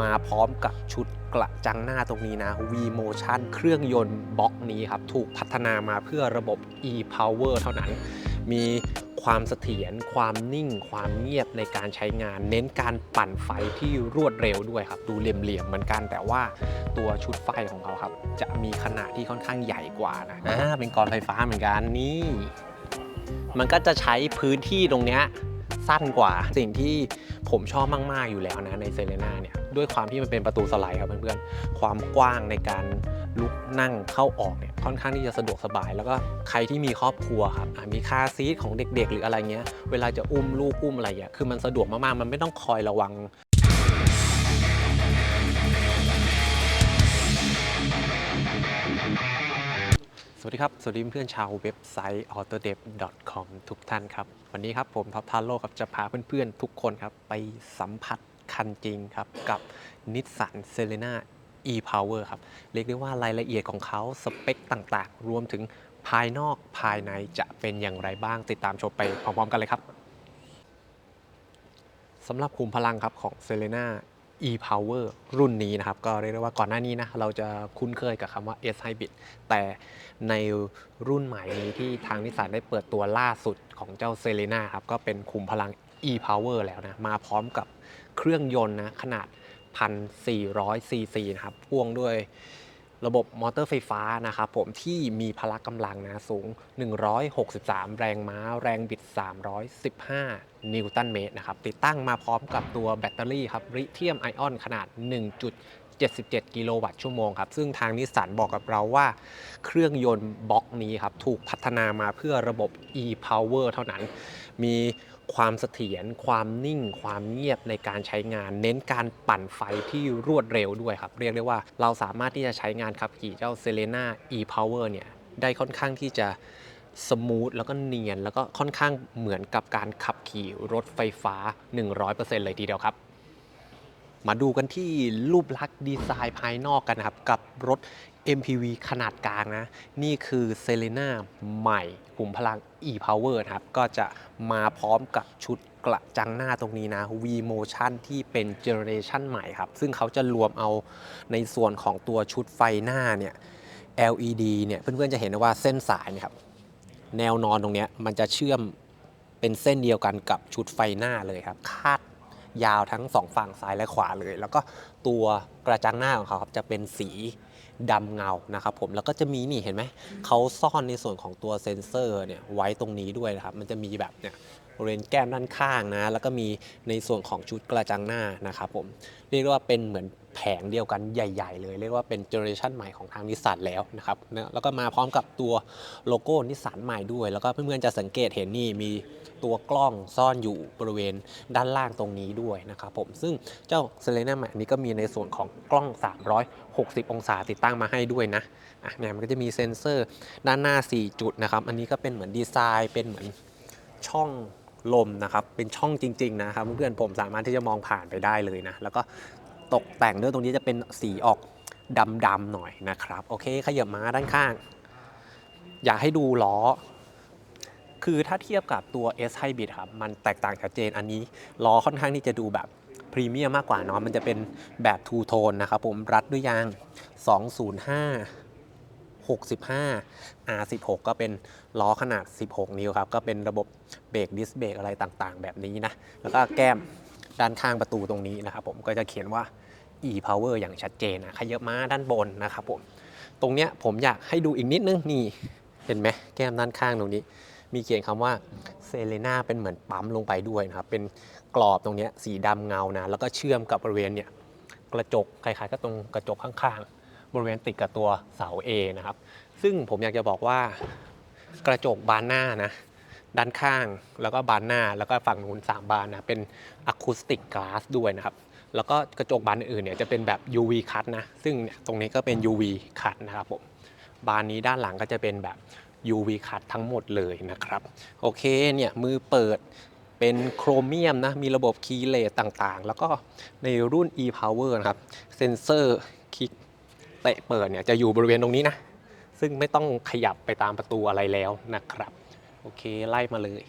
มาพร้อมกับชุดกระจังหน้าตรงนี้นะ V Motion เครื่องยนต์บล็อกนี้ครับ ถูกพัฒนามาเพื่อระบบ e-power เท่านั้น มีความเสถียรความนิ่ง ความเงียบในการใช้งาน เน้นการปั่นไฟที่รวดเร็วด้วยครับ ดูเหลี่ยมๆเหมือนกัน แต่ว่าตัวชุดไฟของเขาครับ จะมีขนาดที่ค่อนข้างใหญ่กว่านะอ่าเป็นกรไฟฟ้าเหมือนกันนี่ มันก็จะใช้พื้นที่ตรงเนี้ยสั้นกว่าสิ่งที่ผมชอบมาก ๆ อยู่แล้วนะในเซเลนาเนี่ย ด้วยความที่มันเป็นประตูสไลด์ครับเพื่อนๆ ความกว้างในการลุกนั่งเข้าออกเนี่ยค่อนข้างที่จะสะดวกสบาย แล้วก็ใครที่มีครอบครัวครับมีคาซีทของเด็ก ๆ หรืออะไรเงี้ย เวลาจะอุ้มลูกอุ้มอะไรเงี้ยคือมันสะดวกมากๆ มันไม่ต้องคอยระวังสวัสดีครับ สวัสดีเพื่อนชาวเว็บไซต์ autodev.com ทุกท่านครับ วันนี้ครับผมท็อปทาโร่ครับ จะพาเพื่อนๆ ทุกคนครับ ไปสัมผัส คันจริงครับ กับนิสสันเซเลนา e-power ครับ เรียกได้ว่ารายละเอียดของเขาสเปคต่างๆ รวมถึงภายนอกภายในจะเป็นอย่างไรบ้าง ติดตามชมไปพร้อมๆกันเลยครับสำหรับคุมพลังครับของ Selena e-power รุ่นนี้นะครับ ก็เรียกได้ว่าก่อนหน้านี้นะ เราจะคุ้นเคยกับคำว่า S hybrid แต่ในรุ่นใหม่นี้ที่ทางนิสสันได้เปิดตัวล่าสุดของเจ้า Selena ครับ ก็เป็นคุมพลัง e-power แล้วนะ มาพร้อมกับ เครื่องยนต์นะขนาด 1,400ซีซีนะครับพ่วงด้วยระบบมอเตอร์ไฟฟ้านะครับผมที่มีพละกำลังนะสูง 163 แรงม้า แรงบิด 315 นิวตันเมตรนะครับติดตั้งมาพร้อมกับตัวแบตเตอรี่ครับลิเธียมไอออนขนาด 1.77 กิโลวัตต์ชั่วโมงครับ ซึ่งทางนิสสันบอกกับเราว่าเครื่องยนต์บล็อกนี้ครับ ถูกพัฒนามาเพื่อระบบ e-power เท่านั้นมี ความเสถียรความนิ่ง ความเงียบในการใช้งาน เน้นการปั่นไฟที่รวดเร็วด้วยครับ เรียกได้ว่าเราสามารถที่จะใช้งานขับขี่เจ้า Selena e-power เนี่ยได้ค่อนข้างที่จะสมูทแล้วก็เนียน แล้วก็ค่อนข้างเหมือนกับการขับขี่รถไฟฟ้า 100%เลยทีเดียวครับ มาดูกันที่รูปลักษณ์ดีไซน์ภายนอกกันนะครับ กับรถ MPV ขนาดกลางนะ นี่คือ Selena ใหม่ขุมพลัง e-power นะครับ ก็จะมาพร้อมกับชุดกระจังหน้าตรงนี้นะ V Motion ที่เป็นเจเนอเรชันใหม่ครับ ซึ่งเขาจะรวมเอาในส่วนของตัวชุดไฟหน้าเนี่ย LED เนี่ย เพื่อนๆจะเห็นว่าเส้นสายนี่ยครับ แนวนอนตรงนี้มันจะเชื่อมเป็นเส้นเดียวกันกับชุดไฟหน้าเลยครับ คาดยาวทั้งสองฝั่งซ้ายและขวาเลย แล้วก็ตัวกระจังหน้าของเขาครับจะเป็นสี ดำเงานะครับผมแล้วก็จะมีนี่เห็นไหมเขาซ่อนในส่วนของตัวเซ็นเซอร์เนี่ยไว้ตรงนี้ด้วยนะครับมันจะมีแบบเนี่ย บริเวณแก้มด้านข้างนะแล้วก็มีในส่วนของชุดกระจังหน้านะครับผมเรียกว่าเป็นเหมือนแผงเดียวกันใหญ่ ๆ เลย เรียกว่าเป็นเจเนอเรชันใหม่ของทางนิสสันแล้วนะครับแล้วก็มาพร้อมกับตัวโลโก้นิสสันใหม่ด้วย แล้วก็เพื่อนๆจะสังเกตเห็นนี่มีตัวกล้องซ่อนอยู่บริเวณด้านล่างตรงนี้ด้วยนะครับผมซึ่งเจ้าเซเลน่าใหม่นนี้ก็มีในส่วนของกล้อง 360 องศาติดตั้งมาให้ด้วยนะอะเนี่ยมันก็จะมีเซ็นเซอร์ด้านหน้า 4 จุดนะครับ อันนี้ก็เป็นเหมือนดีไซน์เป็นเหมือนช่อง ลมนะครับเป็นช่องจริงๆนะครับเพื่อนๆผมสามารถที่จะมองผ่านไปได้เลยนะแล้วก็ตกแต่งด้วยตรงนี้จะเป็นสีออกดำๆหน่อยนะครับ โอเคขยับมาด้านข้าง อยากให้ดูล้อ คือถ้าเทียบกับตัว S Hybrid ครับมันแตกต่างชัดเจนอันนี้ล้อค่อนข้างที่จะดูแบบพรีเมียมมากกว่าเนาะมันจะเป็นแบบ Two Tone นะครับผมรัดด้วยยาง 205 65 R16 ก็เป็นล้อขนาด 16 นิ้วครับ ก็เป็นระบบเบรกดิสเบรกอะไรต่างๆ แบบนี้นะ แล้วก็แก้มด้านข้างประตูตรงนี้นะครับผมก็จะเขียนว่า e-power อย่างชัดเจนนะขยับมาด้านบนนะครับผม ตรงเนี้ยผมอยากให้ดูอีกนิดนึงนี่เห็นไหมแก้มด้านข้างตรงนี้ มีเขียนคำว่าเซเลนาเป็นเหมือนปั๊มลงไปด้วยนะครับ เป็นกรอบตรงเนี้ยสีดำเงานะ แล้วก็เชื่อมกับบริเวณเนี่ยกระจกคล้ายๆก็ตรงกระจกข้างๆ บริเวณติดกับตัวเสา A นะครับ ซึ่งผมอยากจะบอกว่ากระจกบานหน้านะ ด้านข้างแล้วก็บานหน้าแล้วก็ฝั่งนู้น3 บานนะ เป็นอะคูสติกก a s s ด้วยนะครับ แล้วก็กระจกบานอื่นเนี่ยจะเป็นแบบ UV cut นะ ซึ่งเนี่ยตรงนี้ก็เป็น UV cut นะครับผม บานนี้ด้านหลังก็จะเป็นแบบ UV cut ทั้งหมดเลยนะครับ โอเคเนี่ยมือเปิดเป็นโครเมียมนะ มีระบบคีย์เลสต่างๆ แล้วก็ในรุ่น e-power นะครับ เซนเซอร์ เตะเปิดเนี่ยจะอยู่บริเวณตรงนี้นะ ซึ่งไม่ต้องขยับไปตามประตูอะไรแล้วนะครับ โอเคไล่มาเลย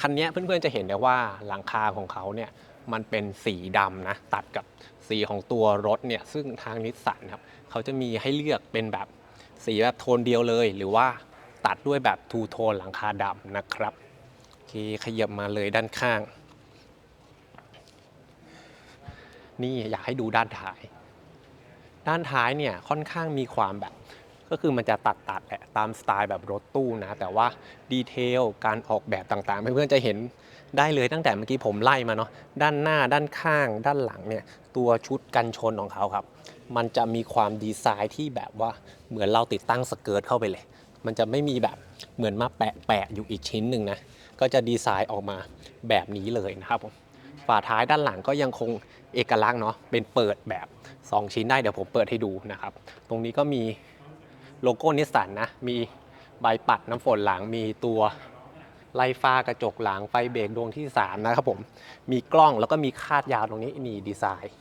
คันนี้เพื่อนๆจะเห็นได้ว่าหลังคาของเขาเนี่ยมันเป็นสีดำนะ ตัดกับสีของตัวรถเนี่ยซึ่งทางนิสสันครับเขาจะมีให้เลือกเป็นแบบสีแบบโทนเดียวเลย หรือว่าตัดด้วยแบบทูโทนหลังคาดำนะครับโอเคขยับมาเลยด้านข้าง นี่อยากให้ดูด้านท้าย ด้านท้ายเนี่ยค่อนข้างมีความแบบ ก็คือมันจะตัดตัดแหละตามสไตล์แบบรถตู้นะ แต่ว่าดีเทลการออกแบบต่างๆ เพื่อนๆจะเห็นได้เลยตั้งแต่เมื่อกี้ผมไล่มาเนาะด้านหน้าด้านข้าง ด้านหลังเนี่ยตัวชุดกันชนของเขาครับ มันจะมีความดีไซน์ที่แบบว่าเหมือนเราติดตั้งสเกิร์ตเข้าไปเลย มันจะไม่มีแบบเหมือนมาแปะแปะอยู่อีกชิ้นหนึ่งนะก็จะดีไซน์ออกมาแบบนี้เลยนะครับผมฝาท้ายด้านหลังก็ยังคง เอกลักษณ์เนาะเป็นเปิดแบบ 2 ชิ้นได้เดี๋ยวผมเปิดให้ดูนะครับ ตรงนี้ก็มีโลโก้นิสสันนะ มีใบปัดน้ำฝนหลังมีตัวไล่ฟ้ากระจกหลังไฟเบรกดวงที่ 3 นะครับผม มีกล้องแล้วก็มีคาดยาวตรงนี้นี่ดีไซน์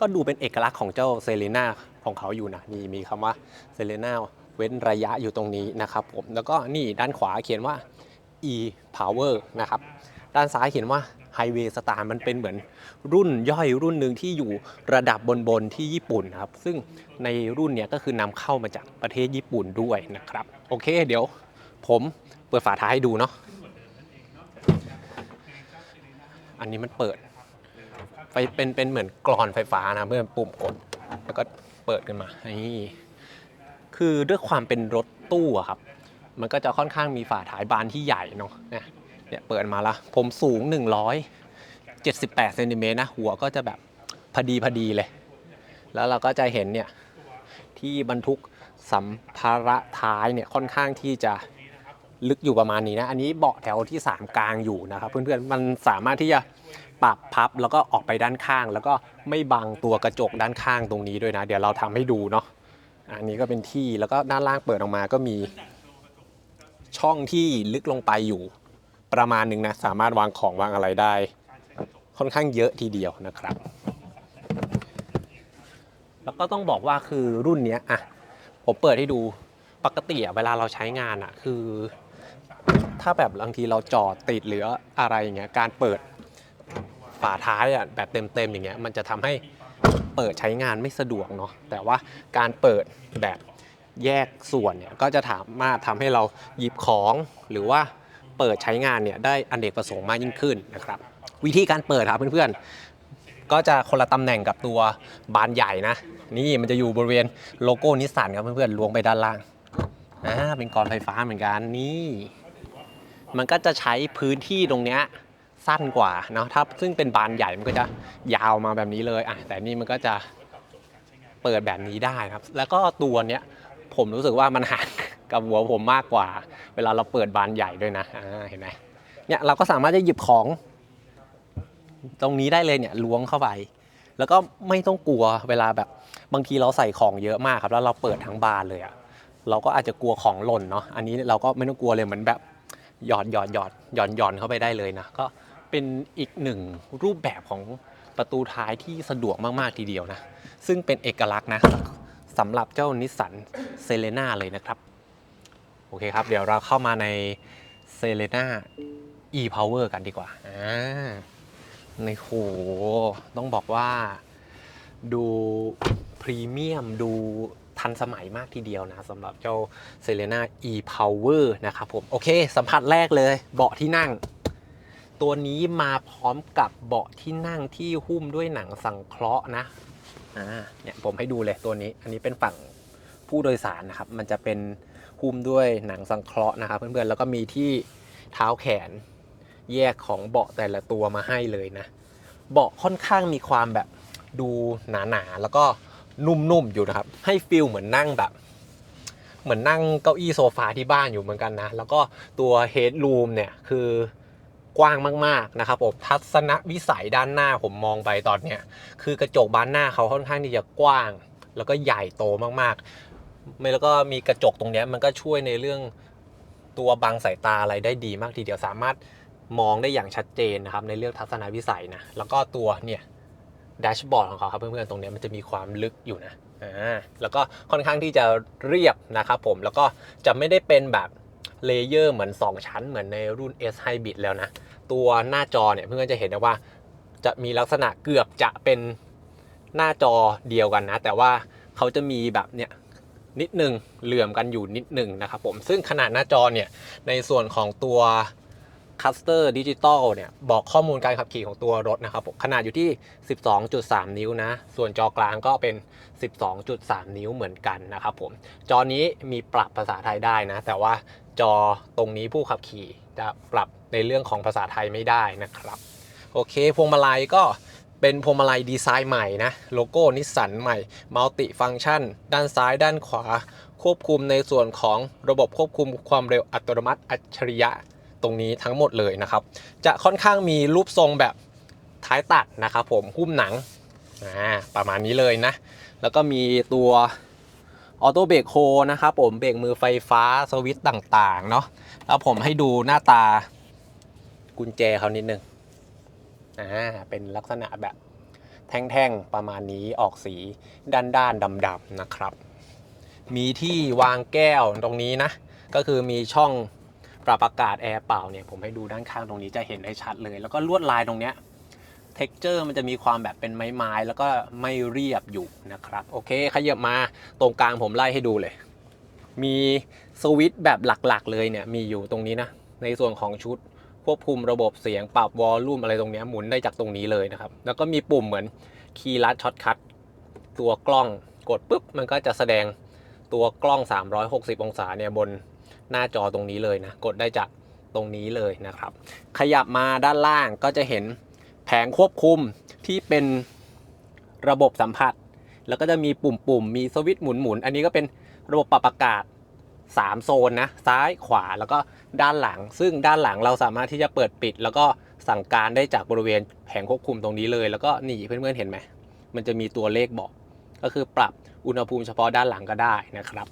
ก็ดูเป็นเอกลักษณ์ของเจ้าเซเลน่าของเขาอยู่นะนี่มีคำว่าเซเลน่าเว้นระยะอยู่ตรงนี้นะครับผม แล้วก็นี่ด้านขวาเขียนว่า e power นะครับ ด้านซ้ายเขียนว่า Highway Star มันเป็นเหมือนรุ่นย่อยรุ่นหนึ่งที่อยู่ระดับบนบนๆที่ญี่ปุ่นครับ ซึ่งในรุ่นเนี้ยก็คือนำเข้ามาจากประเทศญี่ปุ่นด้วยนะครับ โอเค เดี๋ยวผมเปิดฝาท้ายให้ดูเนาะอันนี้มันเปิด ไฟเป็นเป็นเหมือนกรอนไฟฟ้านะเพื่อนปุ่มกด แล้วก็เปิดกันมานี่คือด้วยความเป็นรถตู้อะครับ มันก็จะค่อนข้างมีฝาท้ายบานที่ใหญ่เนาะ เนี่ยเปิดมาละ ผมสูง 178เซนติเมตรนะ หัวก็จะแบบพอดีพอดีเลย แล้วเราก็จะเห็นเนี่ยที่บรรทุกสัมภาระท้ายเนี่ยค่อนข้างที่จะลึกอยู่ประมาณนี้นะ อันนี้เบาะแถวที่ 3 กลางอยู่นะครับเพื่อนๆ มันสามารถที่จะปรับพับแล้วก็ออกไปด้านข้าง แล้วก็ไม่บังตัวกระจกด้านข้างตรงนี้ด้วยนะ เดี๋ยวเราทำให้ดูเนาะ อันนี้ก็เป็นที่แล้วก็ด้านล่างเปิดออกมาก็มีช่องที่ลึกลงไปอยู่ ประมาณหนึ่งนะ สามารถวางของวางอะไรได้ ค่อนข้างเยอะทีเดียวนะครับ แล้วก็ต้องบอกว่าคือรุ่นเนี้ยอะผมเปิดให้ดูปกติอะเวลาเราใช้งานอะคือ ถ้าแบบบางทีเราจอดติดหรืออะไรอย่างเงี้ยการเปิดฝาท้ายอะแบบเต็มๆอย่างเงี้ยมันจะทำให้เปิดใช้งานไม่สะดวกเนาะแต่ว่าการเปิดแบบแยกส่วนเนี่ยก็จะสามารถทำให้เราหยิบของหรือว่า เปิดใช้งานเนี่ยได้อนเนกประสงค์มากยิ่งขึ้นนะครับวิธีการเปิดครับเพื่อนๆ ก็จะคนละตำแหน่งกับตัวบานใหญ่นะ นี่มันจะอยู่บริเวณโลโก้นิสสันครับเพื่อนๆลวงไปด้านล่างอ่าเป็นกรไฟฟ้าเหมือนกันนี่ มันก็จะใช้พื้นที่ตรงเนี้ยสั้นกว่าเนาะถ้าซึ่งเป็นบานใหญ่มันก็จะยาวมาแบบนี้เลยอะแต่นี่มันก็จะเปิดแบบนี้ได้ครับ แล้วก็ตัวเนี้ยผมรู้สึกว่ามันห่าง กับหัวผมมากกว่า เวลาเราเปิดบานใหญ่ด้วยนะเห็นไหมเนี่ยเราก็สามารถจะหยิบของ ตรงนี้ได้เลยเนี่ยล้วงเข้าไปแล้วก็ไม่ต้องกลัวเวลาแบบบางทีเราใส่ของเยอะมากครับ แล้วเราเปิดทั้งบานเลยอะเราก็อาจจะกลัวของหล่นเนาะอันนี้เราก็ไม่ต้องกลัวเลยเหมือนแบบหยอดหยอดหยอดหย่อนหย่อนเข้าไปได้เลยนะก็เป็นอีกหนึ่งรูปแบบของประตูท้ายที่สะดวกมากๆทีเดียวนะ ซึ่งเป็นเอกลักษณ์นะสำหรับเจ้านิสสันเซเลน่าเลยนะครับ โอเคครับ เดี๋ยวเราเข้ามาในเซเลนา e-power กันดีกว่าอ่าในโหต้องบอกว่าดูพรีเมียมดูทันสมัยมากทีเดียวนะสำหรับเจ้า Selena e-Power นะครับผม โอเค สัมผัสแรกเลย เบาะที่นั่ง ตัวนี้มาพร้อมกับเบาะที่นั่งที่หุ้มด้วยหนังสังเคราะห์นะอ่าเนี่ยผมให้ดูเลยตัวนี้ อันนี้เป็นฝั่งผู้โดยสารนะครับ มันจะเป็น หุ้มด้วยหนังสังเคราะห์นะครับเพื่อนๆแล้วก็มีที่เท้าแขนแยกของเบาะแต่ละตัวมาให้เลยนะ เบาะค่อนข้างมีความแบบดูหนาๆแล้วก็นุ่มๆอยู่นะครับ ให้ฟิลเหมือนนั่งแบบ เหมือนนั่งเก้าอี้โซฟาที่บ้านอยู่เหมือนกันนะ แล้วก็ตัวเฮดรูมเนี่ยคือกว้างมากๆนะครับผมทัศนวิสัยด้านหน้าผมมองไปตอนเนี้ยคือกระจกบานหน้าเขาค่อนข้างที่จะกว้าง แล้วก็ใหญ่โตมากๆ แล้วก็มีกระจกตรงนี้มันก็ช่วยในเรื่องตัวบังสายตาอะไรได้ดีมากทีเดียวสามารถมองได้อย่างชัดเจนนะครับในเรื่องทัศนวิสัยนะแล้วก็ตัวเนี่ยแดชบอร์ดของเขาครับเพื่อนๆตรงนี้มันจะมีความลึกอยู่นะอ่าแล้วก็ค่อนข้างที่จะเรียบนะครับผมแล้วก็จะไม่ได้เป็นแบบเลเยอร์เหมือน 2 ชั้นเหมือนในรุ่น S Hybrid แล้วนะ ตัวหน้าจอเนี่ยเพื่อนๆจะเห็นได้ว่า จะมีลักษณะเกือบจะเป็นหน้าจอเดียวกันนะ แต่ว่าเขาจะมีแบบเนี่ย นิดหนึ่งเหลื่อมกันอยู่นิดหนึ่งนะครับผมซึ่งขนาดหน้าจอเนี่ยในส่วนของตัวคัสเตอร์ดิจิตอลเนี่ยบอกข้อมูลการขับขี่ของตัวรถนะครับผมขนาดอยู่ที่ 12.3 นิ้วนะ ส่วนจอกลางก็เป็น 12.3 นิ้วเหมือนกันนะครับผม จอนี้มีปรับภาษาไทยได้นะ แต่ว่าจอตรงนี้ผู้ขับขี่จะปรับในเรื่องของภาษาไทยไม่ได้นะครับ โอเค พวงมาลัยก็ เป็นพวงมาลัยดีไซน์ใหม่นะ โลโก้นิสสันใหม่มัลติฟัง c t ชัน ด้านซ้ายด้านขวา ควบคุมในส่วนของระบบควบคุมความเร็วอัตโนมัติอัจฉริยะตรงนี้ทั้งหมดเลยนะครับ จะค่อนข้างมีรูปทรงแบบท้ายตัดนะครับผมหุ้มหนังประมาณนี้เลยนะ แล้วก็มีตัวออโต้เบรกโฮนะครับผมเบรกมือไฟฟ้าสวิตต่างๆเนาะแล้วผมให้ดูหน้าตากุญแจเขานิดนึง อ่าเป็นลักษณะแบบแท่งๆประมาณนี้ออกสีด้านๆดำๆนะครับ มีที่วางแก้วตรงนี้นะ ก็คือมีช่องปรับอากาศแอร์เป่าเนี่ยผมให้ดูด้านข้างตรงนี้จะเห็นได้ชัดเลย แล้วก็ลวดลายตรงเนี้ยเท็กเจอร์มันจะมีความแบบเป็นไม้ๆแล้วก็ไม่เรียบอยู่นะครับ โอเคขยับมาตรงกลางผมไล่ให้ดูเลย มีสวิตช์แบบหลักๆเลยเนี่ยมีอยู่ตรงนี้นะ ในส่วนของชุด ควบคุมระบบเสียงปรับวอลลุ่มอะไรตรงนี้หมุนได้จากตรงนี้เลยนะครับ แล้วก็มีปุ่มเหมือนคีย์ลัดช็อตคัทตัวกล้องกดปุ๊บมันก็จะแสดงตัวกล้อง 360 องศาเนี่ยบนหน้าจอตรงนี้เลยนะ กดได้จากตรงนี้เลยนะครับ ขยับมาด้านล่างก็จะเห็นแผงควบคุมที่เป็นระบบสัมผัส แล้วก็จะมีปุ่มๆมีสวิตช์หมุนๆอันนี้ก็เป็นระบบปรับอากาศ 3 โซนนะซ้ายขวาแล้วก็ด้านหลัง ซึ่งด้านหลังเราสามารถที่จะเปิดปิด แล้วก็สั่งการได้จากบริเวณแผงควบคุมตรงนี้เลย แล้วก็นี่เพื่อนๆเห็นไหมมันจะมีตัวเลขบอก ก็คือปรับอุณหภูมิเฉพาะด้านหลังก็ได้นะครับ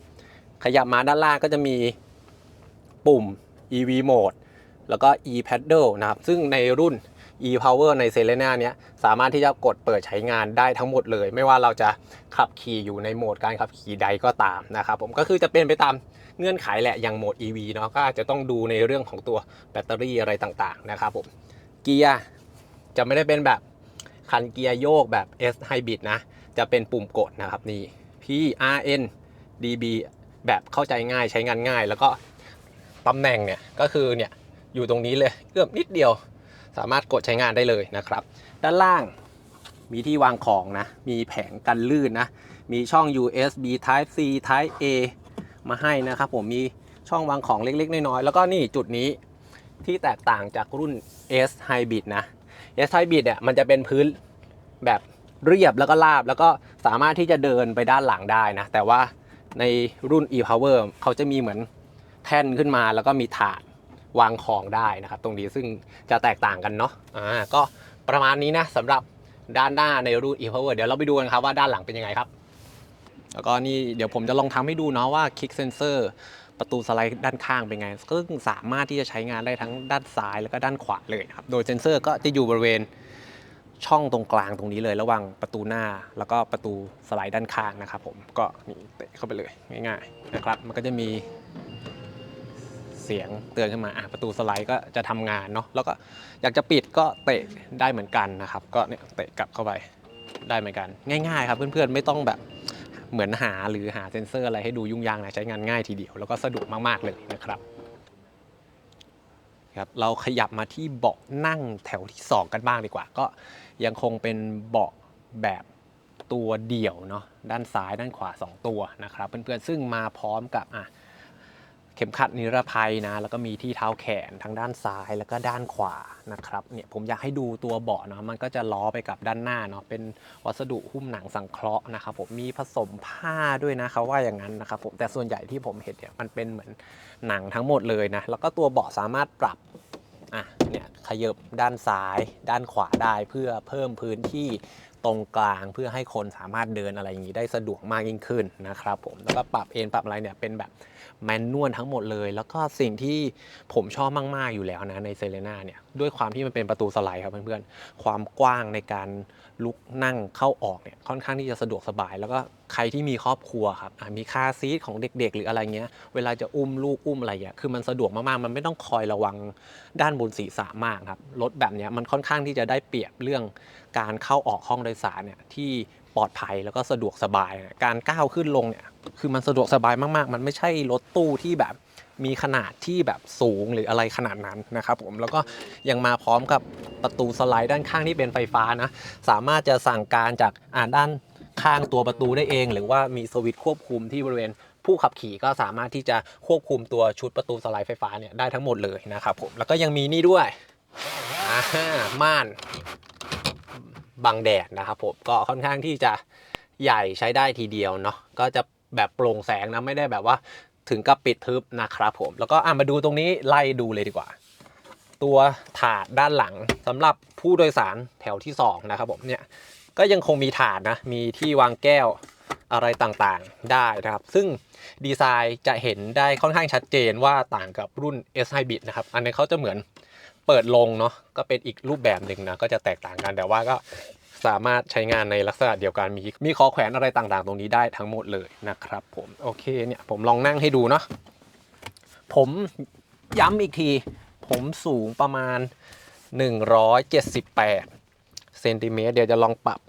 ขยับมาด้านล่างก็จะมีปุ่ม EV mode แล้วก็ e paddle นะครับ ซึ่งในรุ่น e-power ใน s e l e n a เนี้ยสามารถที่จะกดเปิดใช้งานได้ทั้งหมดเลย ไม่ว่าเราจะขับขี่อยู่ในโหมดการขับขี่ใดก็ตามนะครับ ผมก็คือจะเป็นไปตาม เงื่อนไขแหละอย่างโหมด EV เนาะก็อาจจะต้องดูในเรื่องของตัวแบตเตอรี่อะไรต่างๆนะครับผมเกียร์จะไม่ได้เป็นแบบคันเกียร์โยกแบบ S Hybrid นะ จะเป็นปุ่มกดนะครับนี่ P R N D B แบบเข้าใจง่ายใช้งานง่าย แล้วก็ตำแหน่งเนี่ยก็คือเนี่ยอยู่ตรงนี้เลยเกือบนิดเดียว สามารถกดใช้งานได้เลยนะครับ ด้านล่างมีที่วางของนะ มีแผงกันลื่นนะ มีช่อง USB Type C Type A มาให้นะครับผมมีช่องวางของเล็ก ๆ น้อยๆแล้วก็นี่จุดนี้ที่แตกต่างจากรุ่น S Hybrid นะ S Hybrid เนี่ยมันจะเป็นพื้นแบบเรียบแล้วก็ราบแล้วก็สามารถที่จะเดินไปด้านหลังได้นะ แต่ว่าในรุ่น e-power เขาจะมีเหมือนแท่นขึ้นมาแล้วก็มีถาดวางของได้นะครับ ตรงนี้ซึ่งจะแตกต่างกันเนาะอ่าก็ประมาณนี้นะสำหรับด้านหน้าในรุ่น e-power เดี๋ยวเราไปดูกันครับว่าด้านหลังเป็นยังไงครับ แล้วก็นี่เดี๋ยวผมจะลองทำให้ดูเนาะว่า kick sensor ประตูสไลด์ด้านข้างเป็นไง ซึ่งสามารถที่จะใช้งานได้ทั้งด้านซ้ายแล้วก็ด้านขวาเลยนะครับ โดยเซนเซอร์ก็จะอยู่บริเวณช่องตรงกลางตรงนี้เลยระหว่างประตูหน้า แล้วก็ประตูสไลด์ด้านข้างนะครับผม ก็นี่เตะเข้าไปเลยง่ายๆนะครับ มันก็จะมีเสียงเตือนขึ้นมาประตูสไลด์ก็จะทำงานเนาะ แล้วก็อยากจะปิดก็เตะได้เหมือนกันนะครับ ก็เนี่ยเตะกลับเข้าไปได้เหมือนกัน ง่ายๆ ครับเพื่อนๆ ไม่ต้องแบบ เหมือนหาหรือหาเซ็นเซอร์อะไรให้ดูยุ่งยากนะใช้งานง่ายทีเดียว แล้วก็สะดวกมาก ๆ เลยนะครับครับเราขยับมาที่เบาะนั่งแถวที่ 2 กันบ้างดีกว่า ก็ยังคงเป็นเบาะแบบตัวเดี่ยวเนาะด้านซ้ายด้านขวา 2 ตัวนะครับเพื่อนๆซึ่งมาพร้อมกับอะ เข็มขัดนิรภัยนะ แล้วก็มีที่เท้าแขนทั้งด้านซ้ายแล้วก็ด้านขวานะครับเนี่ยผมอยากให้ดูตัวเบาะเนาะมันก็จะล้อไปกับด้านหน้าเนาะเป็นวัสดุหุ้มหนังสังเคราะห์นะครับผมมีผสมผ้าด้วยนะเขาว่าอย่างนั้นนะครับผมแต่ส่วนใหญ่ที่ผมเห็นเนี่ยมันเป็นเหมือนหนังทั้งหมดเลยนะแล้วก็ตัวเบาะสามารถปรับอะเนี่ยขยับด้านซ้าย ด้านขวาได้เพื่อเพิ่มพื้นที่ตรงกลางเพื่อให้คนสามารถเดินอะไรอย่างนี้ได้สะดวกมากยิ่งขึ้นนะครับผมแล้วก็ปรับเอนปรับอะไรเนี่ยเป็นแบบ แมนนวลทั้งหมดเลย แล้วก็สิ่งที่ผมชอบมาก ๆ อยู่แล้วนะในเซเลนาเนี่ยด้วยความที่มันเป็นประตูสไลด์ครับเพื่อนๆ ความกว้างในการลุกนั่งเข้าออกเนี่ยค่อนข้างที่จะสะดวกสบาย แล้วก็ใครที่มีครอบครัวครับมีคาซีทของเด็ก ๆ หรืออะไรเงี้ยเวลาจะอุ้มลูกอุ้มอะไรเงี้ยคือมันสะดวกมากๆ มันไม่ต้องคอยระวังด้านบนศีรษะมากครับรถแบบเนี้ยมันค่อนข้างที่จะได้เปรียบเรื่องการเข้าออกห้องโดยสารเนี่ยที่ปลอดภัยแล้วก็สะดวกสบาย การก้าวขึ้นลงเนี่ย คือมันสะดวกสบายมากๆ มันไม่ใช่รถตู้ที่แบบมีขนาดที่แบบสูงหรืออะไรขนาดนั้นนะครับผมแล้วก็ยังมาพร้อมกับประตูสไลด์ด้านข้างที่เป็นไฟฟ้านะ สามารถจะสั่งการจากอ่านด้านข้างตัวประตูได้เอง หรือว่ามีสวิตช์ควบคุมที่บริเวณผู้ขับขี่ก็สามารถที่จะควบคุมตัวชุดประตูสไลด์ไฟฟ้าเนี่ยได้ทั้งหมดเลยนะครับผมแล้วก็ยังมีนี่ด้วยอ่าม่านบังแดดนะครับผมก็ค่อนข้างที่จะใหญ่ใช้ได้ทีเดียวเนาะก็จะ แบบโปร่งแสงนะไม่ได้แบบว่าถึงกับปิดทึบนะครับผม แล้วก็มาดูตรงนี้ไล่ดูเลยดีกว่า ตัวถาดด้านหลังสำหรับผู้โดยสารแถวที่สองนะครับผมเนี่ยก็ยังคงมีถาดนะมีที่วางแก้วอะไรต่างๆได้นะครับ ซึ่งดีไซน์จะเห็นได้ค่อนข้างชัดเจนว่าต่างกับรุ่น S Hybrid นะครับ อันนี้เขาจะเหมือนเปิดลงเนาะก็เป็นอีกรูปแบบหนึ่งนะก็จะแตกต่างกันแต่ว่าก็ สามารถใช้งานในลักษณะเดียวกันมีมีคอแขวนอะไรต่างๆ ตรงนี้ได้ทั้งหมดเลยนะครับ ผมโอเคเนี่ยผมลองนั่งให้ดูเนาะผมย้ำอีกที ผมสูงประมาณ 178เซนติเมตรเดี๋ยวจะลองปรับ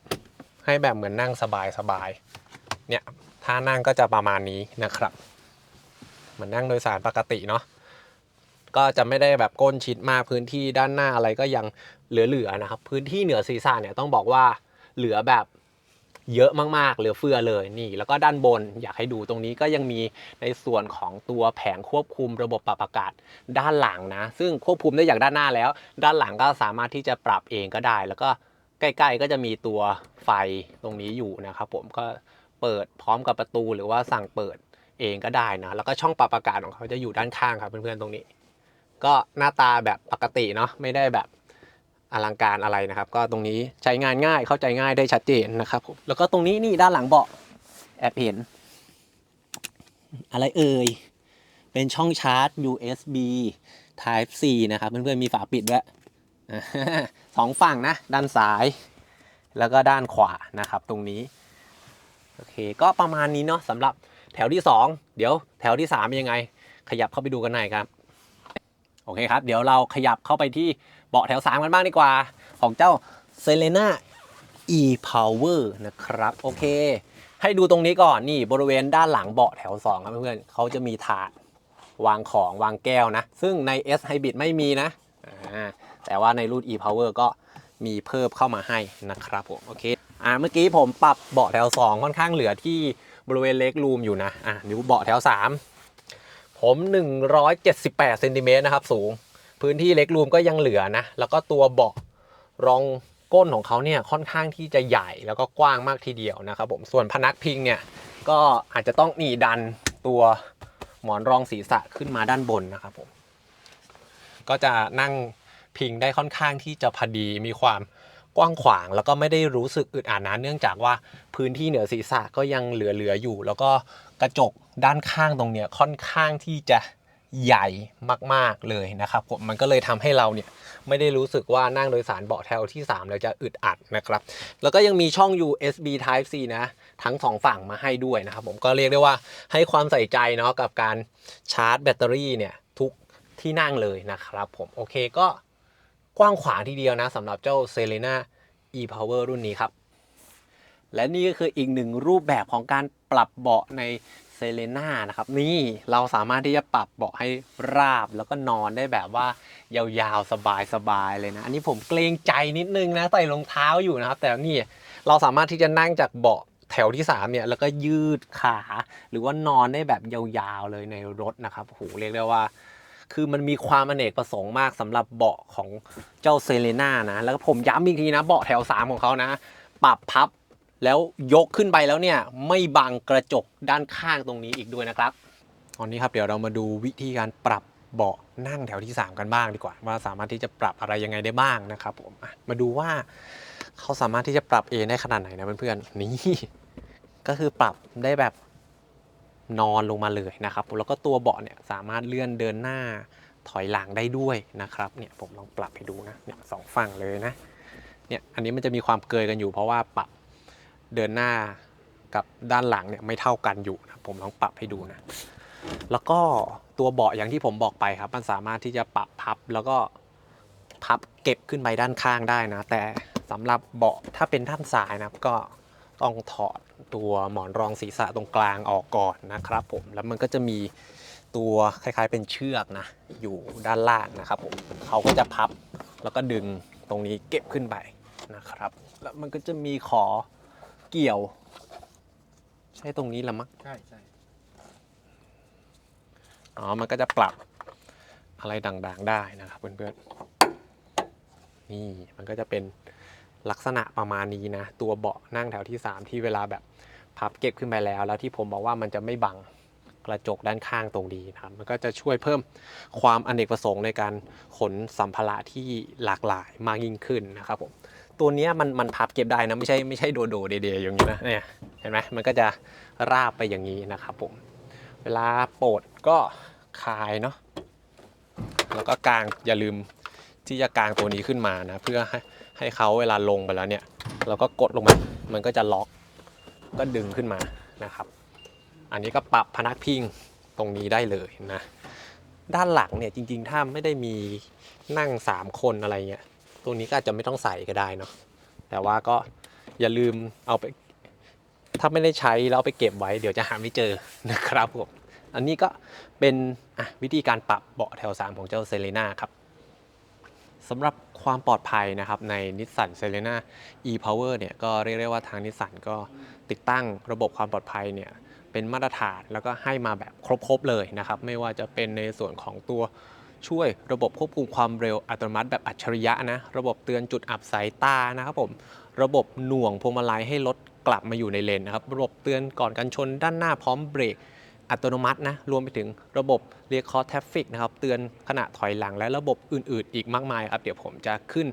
ให้แบบเหมือนนั่งสบายๆเนี่ยท่านั่งก็จะประมาณนี้นะครับเหมือนนั่งโดยสารปกติเนาะ ก็จะไม่ได้แบบก้นชิดมากพื้นที่ด้านหน้าอะไรก็ยังเหลือๆนะครับ พื้นที่เหนือศีรษะเนี่ยต้องบอกว่าเหลือแบบเยอะมากๆ เหลือเฟือเลยนี่ แล้วก็ด้านบนอยากให้ดูตรงนี้ก็ยังมีในส่วนของตัวแผงควบคุมระบบปรับอากาศด้านหลังนะ ซึ่งควบคุมได้อย่างด้านหน้าแล้ว ด้านหลังก็สามารถที่จะปรับเองก็ได้ แล้วก็ใกล้ๆ ก็จะมีตัวไฟตรงนี้อยู่นะครับผมก็เปิดพร้อมกับประตูหรือว่าสั่งเปิดเองก็ได้นะแล้วก็ช่องปรับอากาศของเขาจะอยู่ด้านข้างครับเพื่อนๆตรงนี้ ก็หน้าตาแบบปกติเนาะไม่ได้แบบอลังการอะไรนะครับ ก็ตรงนี้ใช้งานง่ายเข้าใจง่ายได้ชัดเจนนะครับผมแล้วก็ตรงนี้นี่ด้านหลังเบาะแอบเห็น อะไรเอ่ย เป็นช่องชาร์จ USB Type C นะครับ เพื่อนๆมีฝาปิดด้วยสองฝั่งนะ ด้านซ้าย แล้วก็ด้านขวานะครับ ตรงนี้ โอเค ก็ประมาณนี้เนาะสำหรับแถวที่ 2 เดี๋ยวแถวที่3เป็นยังไง ขยับเข้าไปดูกันหน่อยครับ โอเคครับ เดี๋ยวเราขยับเข้าไปที่เบาะแถว 3 กันบ้างดีกว่า ของเจ้า Selena e Power นะครับ โอเค ให้ดูตรงนี้ก่อนนี่บริเวณด้านหลังเบาะแถว 2 ครับเพื่อนๆเขาจะมีถาดวางของวางแก้วนะ ซึ่งใน S Hybrid ไม่มีนะ แต่ว่าในรุ่น e Power ก็มีเพิ่มเข้ามาให้นะครับผมโอเคอ่าเมื่อกี้ผมปรับเบาะแถว 2 ค่อนข้างเหลือที่บริเวณเล็กรูมอยู่นะอ่าดูเบาะแถว 3 ผม 178เซนติเมตรนะครับสูง พื้นที่เล็กรูมก็ยังเหลือนะ แล้วก็ตัวเบาะรองก้นของเขาเนี่ยค่อนข้างที่จะใหญ่แล้วก็กว้างมากทีเดียวนะครับผมส่วนพนักพิงเนี่ยก็อาจจะต้องหนีดันตัวหมอนรองศีรษะขึ้นมาด้านบนนะครับผมก็จะนั่งพิงได้ค่อนข้างที่จะพอดีมีความกว้างขวางแล้วก็ไม่ได้รู้สึกอึดอัดนะเนื่องจากว่าพื้นที่เหนือศีรษะก็ยังเหลือๆอยู่ แล้วก็ กระจกด้านข้างตรงเนี้ยค่อนข้างที่จะใหญ่มากๆเลยนะครับผมมันก็เลยทำให้เราเนี่ยไม่ได้รู้สึกว่านั่งโดยสารเบาะแถวที่3แล้วจะอึดอัดนะครับ แล้วก็ยังมีช่อง USB Type C นะ ทั้งสองฝั่งมาให้ด้วยนะครับผมก็เรียกได้ว่าให้ความใส่ใจเนาะกับการชาร์จแบตเตอรี่เนี่ยทุกที่นั่งเลยนะครับผมโอเคก็กว้างขวางทีเดียวนะสำหรับเจ้า Selena e-Power รุ่นนี้ครับ และนี่ก็คืออีกหนึ่งรูปแบบของการปรับเบาะในเซเลน่านะครับนี่เราสามารถที่จะปรับเบาะให้ราบแล้วก็นอนได้แบบว่ายาวๆสบายๆเลยนะ อันนี้ผมเกรงใจนิดนึงนะใส่รองเท้าอยู่นะครับ แต่นี่เราสามารถที่จะนั่งจากเบาะแถวที่3เนี่ยแล้วก็ยืดขา หรือว่านอนได้แบบยาวๆเลยในรถนะครับโหเรียกได้ว่า คือมันมีความอเนกประสงค์มากสำหรับเบาะของเจ้าเซเลน่านะ แล้วผมย้ำอีกทีนะเบาะแถว 3 ของเขานะ ปรับพับ แล้วยกขึ้นไปแล้วเนี่ยไม่บังกระจกด้านข้างตรงนี้อีกด้วยนะครับ ตอนนี้ครับเดี๋ยวเรามาดูวิธีการปรับเบาะนั่งแถวที่ 3 กันบ้างดีกว่า ว่าสามารถที่จะปรับอะไรยังไงได้บ้างนะครับผมมาดูว่าเขาสามารถที่จะปรับเองได้ขนาดไหนนะเพื่อนๆนี่ก็คือปรับได้แบบนอนลงมาเลยนะครับแล้วก็ตัวเบาะเนี่ยสามารถเลื่อนเดินหน้าถอยหลังได้ด้วยนะครับเนี่ยผมลองปรับให้ดูนะเนี่ยสองฝั่งเลยนะเนี่ยอันนี้มันจะมีความเกยกันอยู่เพราะว่าปรับ เดินหน้ากับด้านหลังเนี่ยไม่เท่ากันอยู่นะผมลองปรับให้ดูนะ แล้วก็ตัวเบาะอย่างที่ผมบอกไปครับ มันสามารถที่จะปรับพับแล้วก็พับเก็บขึ้นไปด้านข้างได้นะ แต่สำหรับเบาะถ้าเป็นด้านซ้ายนะก็ต้องถอดตัวหมอนรองศีรษะตรงกลางออกก่อนนะครับ ผมแล้วมันก็จะมีตัวคล้ายๆเป็นเชือกนะ อยู่ด้านล่างนะครับผมเขาก็จะพับแล้วก็ดึงตรงนี้เก็บขึ้นไปนะครับ แล้วมันก็จะมีขอ เกี่ยว ใช่ตรงนี้ละมั้งใช่ใช่อ๋อ มันก็จะปรับอะไรต่างๆได้นะครับเพื่อนๆ นี่มันก็จะเป็นลักษณะประมาณนี้นะ ตัวเบาะนั่งแถวที่ 3 ที่เวลาแบบพับเก็บขึ้นไปแล้ว แล้วที่ผมบอกว่ามันจะไม่บังกระจกด้านข้างตรงนี้นะครับ มันก็จะช่วยเพิ่มความอเนกประสงค์ในการขนสัมภาระที่หลากหลายมากยิ่งขึ้นนะครับผม ตัวนี้มันมันพับเก็บได้นะไม่ใช่ไม่ใช่โดโดเดเดอย่างนี้นะเนี่ยเห็นไหมมันก็จะราบไปอย่างนี้นะครับผมเวลาโปดก็คลายเนาะแล้วก็กางอย่าลืมที่จะกางตัวนี้ขึ้นมานะ เพื่อให้ให้เขาเวลาลงไปแล้วเนี่ย เราก็กดลงมามันก็จะล็อกก็ดึงขึ้นมานะครับ อันนี้ก็ปรับพนักพิงตรงนี้ได้เลยนะ ด้านหลังเนี่ยจริงๆ ถ้าไม่ได้มีนั่ง 3 คนอะไรเงี้ย ตรงนี้ก็อาจจะไม่ต้องใส่ก็ได้เนาะแต่ว่าก็อย่าลืมเอาไป ถ้าไม่ได้ใช้แล้วเอาไปเก็บไว้เดี๋ยวจะหาไม่เจอนะครับผมอันนี้ก็เป็นวิธีการปรับเบาะแถว 3 ของเจ้าเซเลน่าครับสำหรับความปลอดภัยนะครับในนิสสันเซเลนา e-power เนี่ยก็เรียกได้ว่าทางนิสสันก็ติดตั้งระบบความปลอดภัยเนี่ยเป็นมาตรฐานแล้วก็ให้มาแบบครบๆเลยนะครับ ไม่ว่าจะเป็นในส่วนของตัว ช่วยระบบควบคุมความเร็วอัตโนมัติแบบอัจฉริยะนะระบบเตือนจุดอับสายตานะครับผมระบบหน่วงพวงมาลัยให้รถกลับมาอยู่ในเลนนะครับระบบเตือนก่อนการชนด้านหน้าพร้อมเบรกอัตโนมัตินะรวมไปถึงระบบเรียกคอร์ทฟฟิกนะครับเตือนขณะถอยหลังและระบบอื่น ๆ อีกมากมายครับเดี๋ยวผมจะขึ้น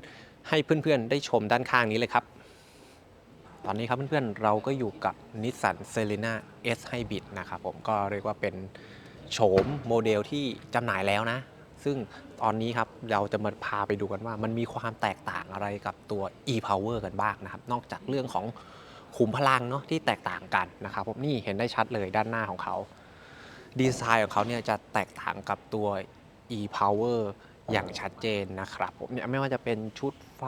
ให้เพื่อน ๆ ได้ชมด้านข้างนี้เลยครับ ตอนนี้ครับเพื่อน ๆ เราก็อยู่กับ Nissan c e l e n a S Hybrid นะครับผมก็เรียกว่าเป็นโฉมโมเดลที่จำหน่ายแล้วนะ ซึ่งตอนนี้ครับเราจะมาพาไปดูกันว่า มันมีความแตกต่างอะไรกับตัว e-power กันบ้างนะครับ นอกจากเรื่องของขุมพลังเนาะที่แตกต่างกันนะครับผมนี่เห็นได้ชัดเลยด้านหน้าของเขา ดีไซน์ของเขาเนี่ยจะแตกต่างกับตัว e-power อย่างชัดเจนนะครับผมเนี่ยไม่ว่าจะเป็นชุดไฟ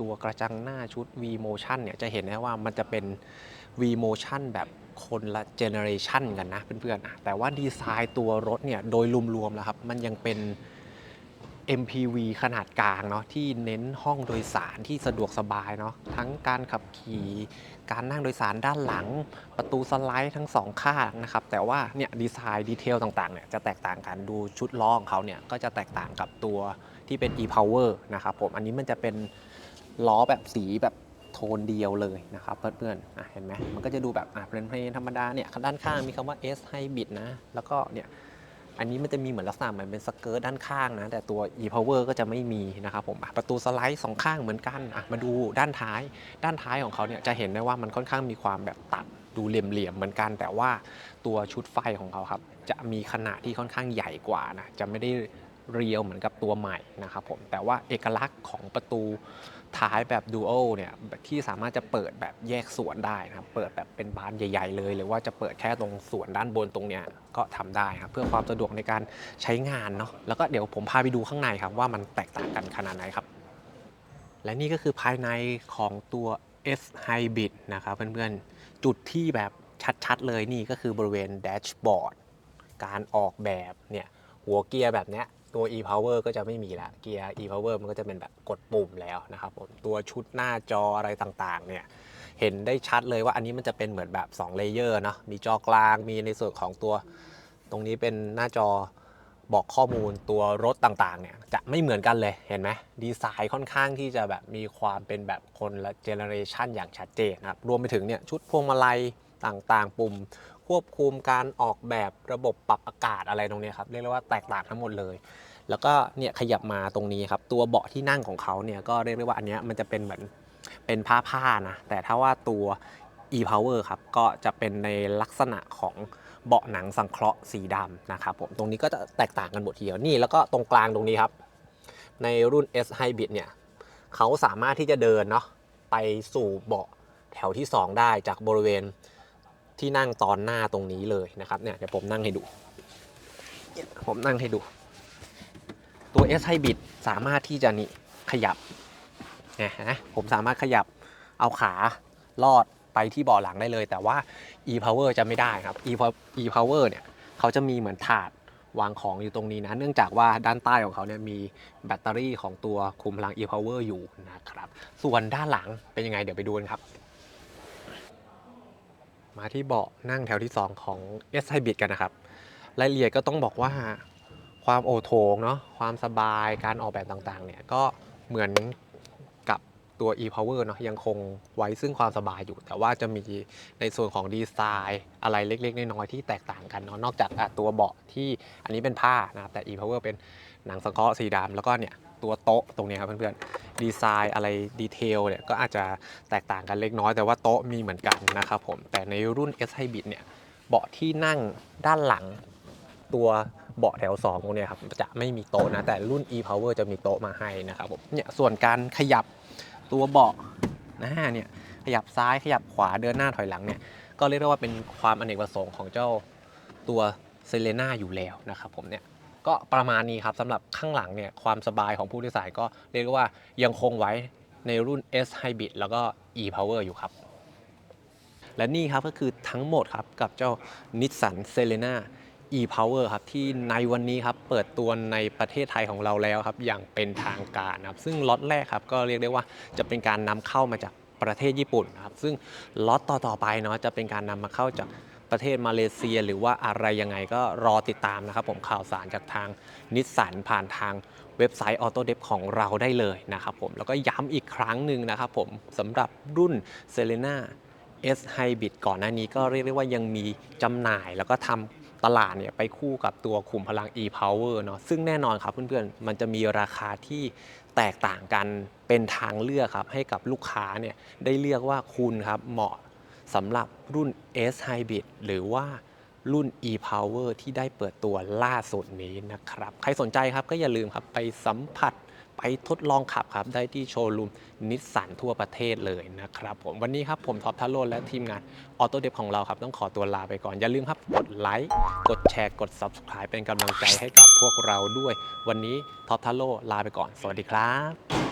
ตัวกระจังหน้าชุด v motion เนี่ยจะเห็นได้ว่ามันจะเป็น v motion แบบ คนละเจเนอเรชันกันนะเพื่อนๆแต่ว่าดีไซน์ตัวรถเนี่ยโดยรวมๆแล้วครับ มันยังเป็น MPV ขนาดกลางเนาะที่เน้นห้องโดยสารที่สะดวกสบายเนาะทั้งการขับขี่ การนั่งโดยสารด้านหลัง ประตูสไลด์ทั้งสองข้างนะครับ แต่ว่าเนี่ยดีไซน์ดีเทลต่างๆเนี่ยจะแตกต่างกันดูชุดล้อของเขาเนี่ยก็จะแตกต่างกับตัวที่เป็น e-power นะครับผมอันนี้มันจะเป็นล้อแบบสีแบบ โทนเดียวเลยนะครับเพื่อนๆเห็นไหมมันก็จะดูแบบอะเพลนๆธรรมดาเนี่ยด้านข้างมีคำว่า S Hybrid นะ แล้วก็เนี่ยอันนี้มันจะมีเหมือนลักษณะเหมือนเป็นสเกิร์ตด้านข้างนะ แต่ตัว e-power ก็จะไม่มีนะครับผมประตูสไลด์สองข้างเหมือนกันมาดูด้านท้าย ด้านท้ายของเขาเนี่ยจะเห็นได้ว่ามันค่อนข้างมีความแบบตัดดูเหลี่ยมๆเหมือนกัน แต่ว่าตัวชุดไฟของเขาครับจะมีขนาดที่ค่อนข้างใหญ่กว่านะจะไม่ได้เรียวเหมือนกับตัวใหม่นะครับผมแต่ว่าเอกลักษณ์ของประตูท้ายแบบดูโอเนี่ยที่สามารถจะเปิดแบบแยกส่วนได้นะครับเปิดแบบเป็นบานใหญ่ ๆ เลย หรือว่าจะเปิดแค่ตรงส่วนด้านบนตรงเนี้ยก็ทำได้ครับเพื่อความสะดวกในการใช้งานเนาะแล้วก็เดี๋ยวผมพาไปดูข้างในครับว่ามันแตกต่างกันขนาดไหนครับ และนี่ก็คือภายในของตัว S Hybrid นะครับเพื่อนๆจุดที่แบบชัดๆเลยนี่ก็คือบริเวณแดชบอร์ดการออกแบบเนี่ยหัวเกียร์แบบเนี้ย ตัว e-power ก็จะไม่มีละเกียร์ e-power มันก็จะเป็นแบบกดปุ่มแล้วนะครับผมตัวชุดหน้าจออะไรต่างๆเนี่ยเห็นได้ชัดเลยว่าอันนี้มันจะเป็นเหมือนแบบ2เลเยอร์เนาะมีจอกลางมีในส่วนของตัว ตรงนี้เป็นหน้าจอบอกข้อมูลตัวรถต่างๆเนี่ยจะไม่เหมือนกันเลยเห็นไหมดีไซน์ค่อนข้างที่จะแบบมีความเป็นแบบคนละเจเนอเรชันอย่างชัดเจนนะครับรวมไปถึงเนี่ยชุดพวงมาลัย ต่างๆ ปุ่มควบคุมการออกแบบระบบปรับอากาศอะไรตรงนี้ครับเรียกได้ว่าแตกต่างทั้งหมดเลย แล้วก็เนี่ยขยับมาตรงนี้ครับตัวเบาะที่นั่งของเขาเนี่ยก็เรียกได้ว่าอันนี้มันจะเป็นเหมือนเป็นผ้าผ้านะแต่ถ้าว่าตัว e-power ครับก็จะเป็นในลักษณะของเบาะหนังสังเคราะห์สีดำนะครับผมตรงนี้ก็จะแตกต่างกันหมดทีเดียวนี่แล้วก็ตรงกลางตรงนี้ครับ ในรุ่น S Hybrid เนี่ยเขาสามารถที่จะเดินเนาะไปสู่เบาะแถวที่ 2 ได้จากบริเวณ ที่นั่งตอนหน้าตรงนี้เลยนะครับเนี่ยเดี๋ยวผมนั่งให้ดู ผมนั่งให้ดู ตัว S Hybrid สามารถที่จะนี่ขยับเนี่ยนะผมสามารถขยับเอาขาลอดไปที่เบาะหลังได้เลย แต่ว่า e power จะไม่ได้ครับ e e power เนี่ยเขาจะมีเหมือนถาดวางของอยู่ตรงนี้นะ เนื่องจากว่าด้านใต้ของเขาเนี่ยมีแบตเตอรี่ของตัวคุมพลัง e power อยู่นะครับ ส่วนด้านหลังเป็นยังไงเดี๋ยวไปดูกันครับ มาที่เบาะนั่งแถวที่ 2 ของ S Hybrid กันนะครับ รายละเอียดก็ต้องบอกว่าความโอโถงเนาะความสบายการออกแบบต่างๆเนี่ยก็เหมือนกับตัว e-power เนาะยังคงไว้ซึ่งความสบายอยู่ แต่ว่าจะมีในส่วนของดีไซน์อะไรเล็ก ๆ น้อยๆที่แตกต่างกันเนาะนอกจากตัวเบาะที่อันนี้เป็นผ้านะครับแต่ e-power เป็นหนังสังเคราะห์สีดำแล้วก็เนี่ย ตัวโต๊ะตรงนี้ครับเพื่อนๆดีไซน์อะไรดีเทลเนี่ยก็อาจจะแตกต่างกันเล็กน้อยแต่ว่าโต๊ะมีเหมือนกันนะครับผมแต่ในรุ่น S Hybrid เนี่ยเบาะที่นั่งด้านหลังตัวเบาะแถว2ตรงนี้ครับจะไม่มีโต๊ะนะแต่รุ่น e-power จะมีโต๊ะมาให้นะครับผมเนี่ยส่วนการขยับตัวเบาะหน้าเนี่ยขยับซ้ายขยับขวาเดินหน้าถอยหลังเนี่ยก็เรียกได้ว่าเป็นความอเนกประสงค์ของเจ้าตัวเซเลน่าอยู่แล้วนะครับผมเนี่ย ก็ประมาณนี้ครับสำหรับข้างหลังเนี่ยความสบายของผู้โดยสารก็เรียกได้ว่ายังคงไว้ในรุ่น S Hybrid แล้วก็ e-power อยู่ครับ และนี่ครับก็คือทั้งหมดครับกับเจ้า Nissan Selena e-power ครับที่ในวันนี้ครับเปิดตัวในประเทศไทยของเราแล้วครับอย่างเป็นทางการนะครับซึ่งล็อตแรกครับก็เรียกได้ว่าจะเป็นการนำเข้ามาจากประเทศญี่ปุ่นนะครับซึ่งล็อตต่อๆไปเนาะจะเป็นการนำมาเข้าจาก ประเทศมาเลเซีย หรือว่าอะไรยังไงก็รอติดตามนะครับ ผมข่าวสารจากทางนิสสันผ่านทางเว็บไซต์ Auto d e p ของเราได้เลยนะครับผมแล้วก็ย้ำอีกครั้งหนึ่งนะครับผมสำหรับรุ่น Selena S Hybrid ก่อนหน้านี้ก็เรียกได้ว่ายังมีจำหน่ายแล้วก็ทำตลาดเนี่ยไปคู่กับตัวขุมพลัง e-power เนาะซึ่งแน่นอนครับเพื่อนๆ มันจะมีราคาที่แตกต่างกันเป็นทางเลือกครับ ให้กับลูกค้าเนี่ยได้เลือกว่าคุณครับเหมาะ สำหรับรุ่น S Hybrid หรือว่ารุ่น e-power ที่ได้เปิดตัวล่าสุดนี้นะครับ ใครสนใจครับก็อย่าลืมครับไปสัมผัสไปทดลองขับครับ ได้ที่โชว์รูมนิสสันทั่วประเทศเลยนะครับผมวันนี้ครับผมท็อปทัลโลและทีมงานออโต้เดฟของเราครับ ต้องขอตัวลาไปก่อน อย่าลืมครับ กดไลค์กดแชร์กด Subscribe เป็นกำลังใจให้กับพวกเราด้วย วันนี้ท็อปทัลโลลาไปก่อน สวัสดีครับ